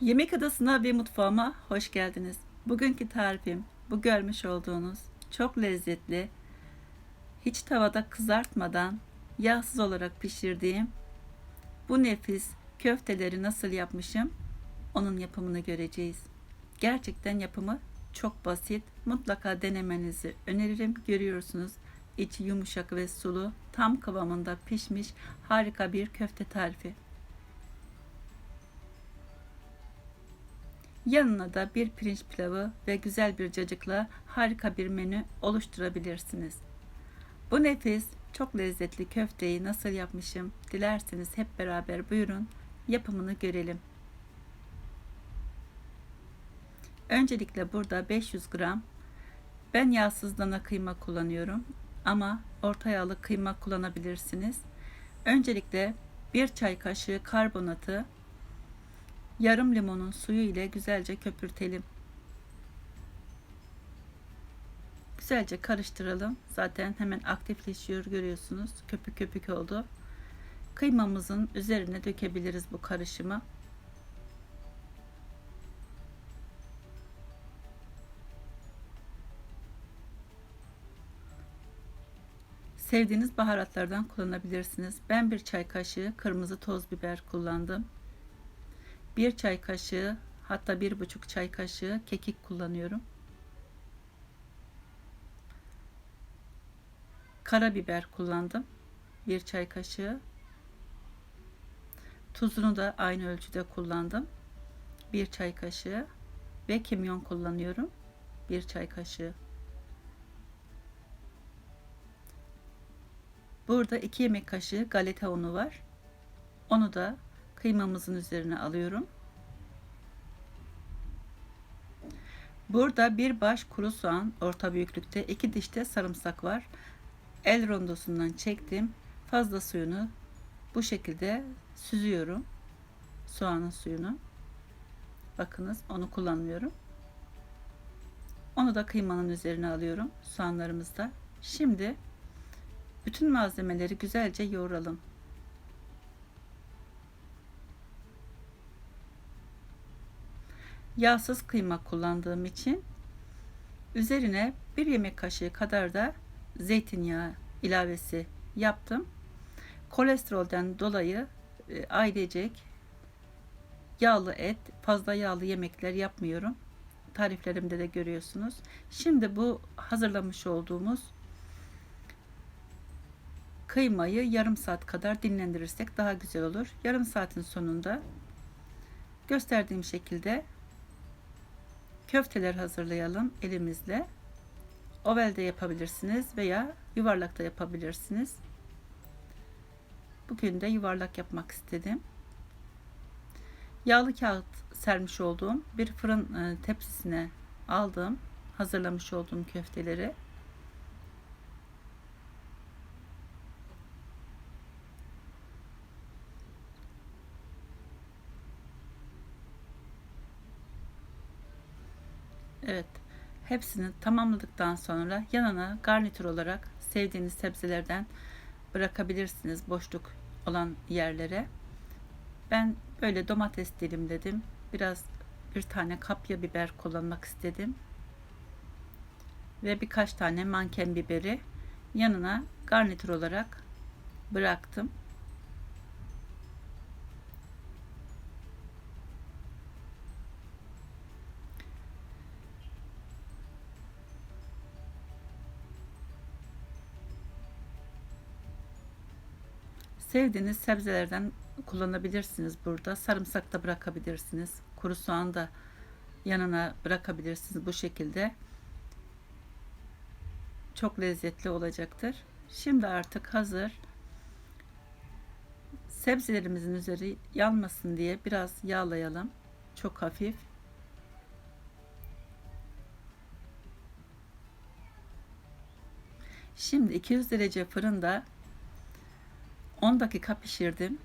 Yemek adasına ve mutfağıma hoş geldiniz. Bugünkü tarifim bu görmüş olduğunuz çok lezzetli, hiç tavada kızartmadan yağsız olarak pişirdiğim bu nefis köfteleri nasıl yapmışım onun yapımını göreceğiz. Gerçekten yapımı çok basit. Mutlaka denemenizi öneririm. Görüyorsunuz içi yumuşak ve sulu, tam kıvamında pişmiş harika bir köfte tarifi. Yanına da bir pirinç pilavı ve güzel bir cacıkla harika bir menü oluşturabilirsiniz. Bu nefis, çok lezzetli köfteyi nasıl yapmışım dilerseniz hep beraber buyurun yapımını görelim. Öncelikle burada 500 gram ben yağsız dana kıyma kullanıyorum ama orta yağlı kıyma kullanabilirsiniz. Öncelikle bir çay kaşığı karbonatı yarım limonun suyu ile güzelce köpürtelim. Güzelce karıştıralım. Zaten hemen aktifleşiyor görüyorsunuz. Köpük köpük oldu. Kıymamızın üzerine dökebiliriz bu karışımı. Sevdiğiniz baharatlardan kullanabilirsiniz. Ben bir çay kaşığı kırmızı toz biber kullandım. Bir çay kaşığı hatta bir buçuk çay kaşığı kekik kullanıyorum. Karabiber kullandım. Bir çay kaşığı. Tuzunu da aynı ölçüde kullandım. Bir çay kaşığı ve kimyon kullanıyorum. Bir çay kaşığı. Burada 2 yemek kaşığı galeta unu var. Onu da kıymamızın üzerine alıyorum. Burada bir baş kuru soğan orta büyüklükte, iki dişte sarımsak var. El rondosundan çektim. Fazla suyunu bu şekilde süzüyorum. Soğanın suyunu. Bakınız onu kullanmıyorum. Onu da kıymanın üzerine alıyorum. Soğanlarımız da. Şimdi bütün malzemeleri güzelce yoğuralım. Yağsız kıyma kullandığım için üzerine bir yemek kaşığı kadar da zeytinyağı ilavesi yaptım. Kolesterolden dolayı e, ailecek yağlı et, fazla yağlı yemekler yapmıyorum. Tariflerimde de görüyorsunuz. Şimdi bu hazırlamış olduğumuz kıymayı yarım saat kadar dinlendirirsek daha güzel olur. Yarım saatin sonunda gösterdiğim şekilde köfteler hazırlayalım elimizle. Ovelde yapabilirsiniz veya yuvarlakta yapabilirsiniz. Bugün de yuvarlak yapmak istedim. Yağlı kağıt sermiş olduğum bir fırın e, tepsisine aldım. Hazırlamış olduğum köfteleri. Evet. Hepsini tamamladıktan sonra yanına garnitür olarak sevdiğiniz sebzelerden bırakabilirsiniz boşluk olan yerlere. Ben böyle domates dilimledim. Biraz bir tane kapya biber kullanmak istedim. Ve birkaç tane manken biberi yanına garnitür olarak bıraktım. Sevdiğiniz sebzelerden kullanabilirsiniz burada. Sarımsak da bırakabilirsiniz. Kuru soğan da yanına bırakabilirsiniz bu şekilde. Çok lezzetli olacaktır. Şimdi artık hazır. Sebzelerimizin üzeri yanmasın diye biraz yağlayalım. Çok hafif. Şimdi 200 derece fırında 10 dakika pişirdim.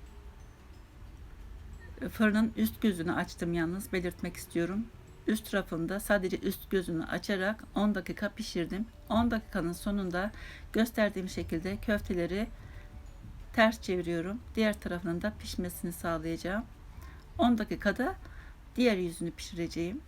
Fırının üst gözünü açtım yalnız belirtmek istiyorum. Üst tarafında sadece üst gözünü açarak 10 dakika pişirdim. 10 dakikanın sonunda gösterdiğim şekilde köfteleri ters çeviriyorum. Diğer tarafının da pişmesini sağlayacağım. 10 dakikada diğer yüzünü pişireceğim.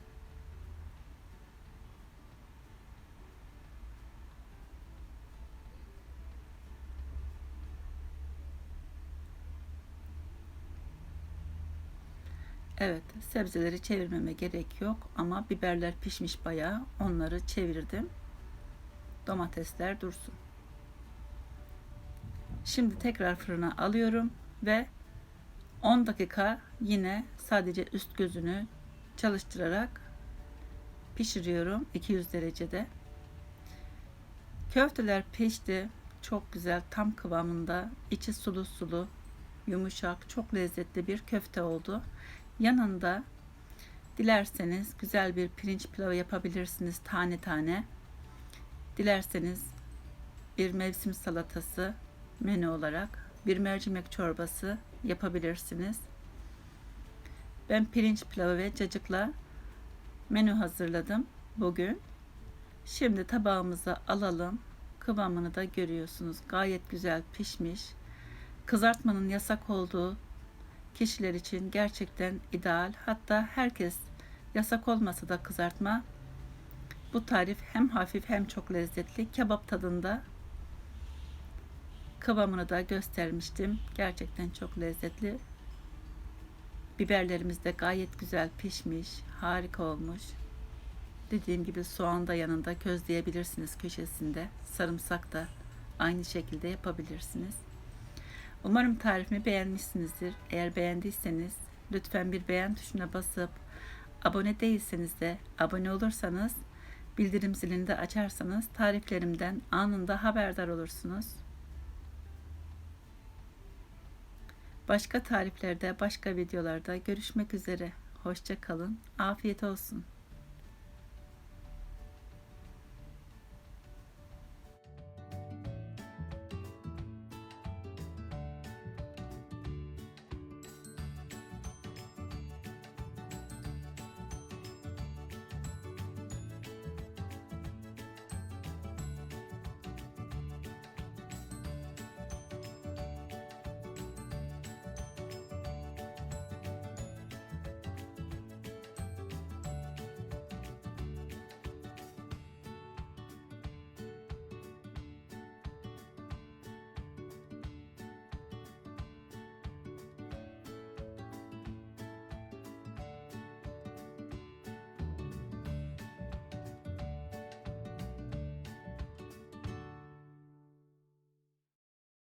Evet, sebzeleri çevirmeme gerek yok ama biberler pişmiş bayağı. Onları çevirdim. Domatesler dursun. Şimdi tekrar fırına alıyorum ve 10 dakika yine sadece üst gözünü çalıştırarak pişiriyorum 200 derecede. Köfteler pişti. Çok güzel tam kıvamında. içi sulu sulu, yumuşak, çok lezzetli bir köfte oldu. Yanında dilerseniz güzel bir pirinç pilavı yapabilirsiniz tane tane. Dilerseniz bir mevsim salatası menü olarak bir mercimek çorbası yapabilirsiniz. Ben pirinç pilavı ve cacıkla menü hazırladım bugün. Şimdi tabağımıza alalım. Kıvamını da görüyorsunuz. Gayet güzel pişmiş. Kızartmanın yasak olduğu kişiler için gerçekten ideal. Hatta herkes yasak olmasa da kızartma bu tarif hem hafif hem çok lezzetli. Kebap tadında kıvamını da göstermiştim. Gerçekten çok lezzetli. Biberlerimiz de gayet güzel pişmiş. Harika olmuş. Dediğim gibi soğan da yanında közleyebilirsiniz köşesinde. Sarımsak da aynı şekilde yapabilirsiniz. Umarım tarifimi beğenmişsinizdir. Eğer beğendiyseniz lütfen bir beğen tuşuna basıp abone değilseniz de abone olursanız bildirim zilini de açarsanız tariflerimden anında haberdar olursunuz. Başka tariflerde, başka videolarda görüşmek üzere. Hoşça kalın. Afiyet olsun.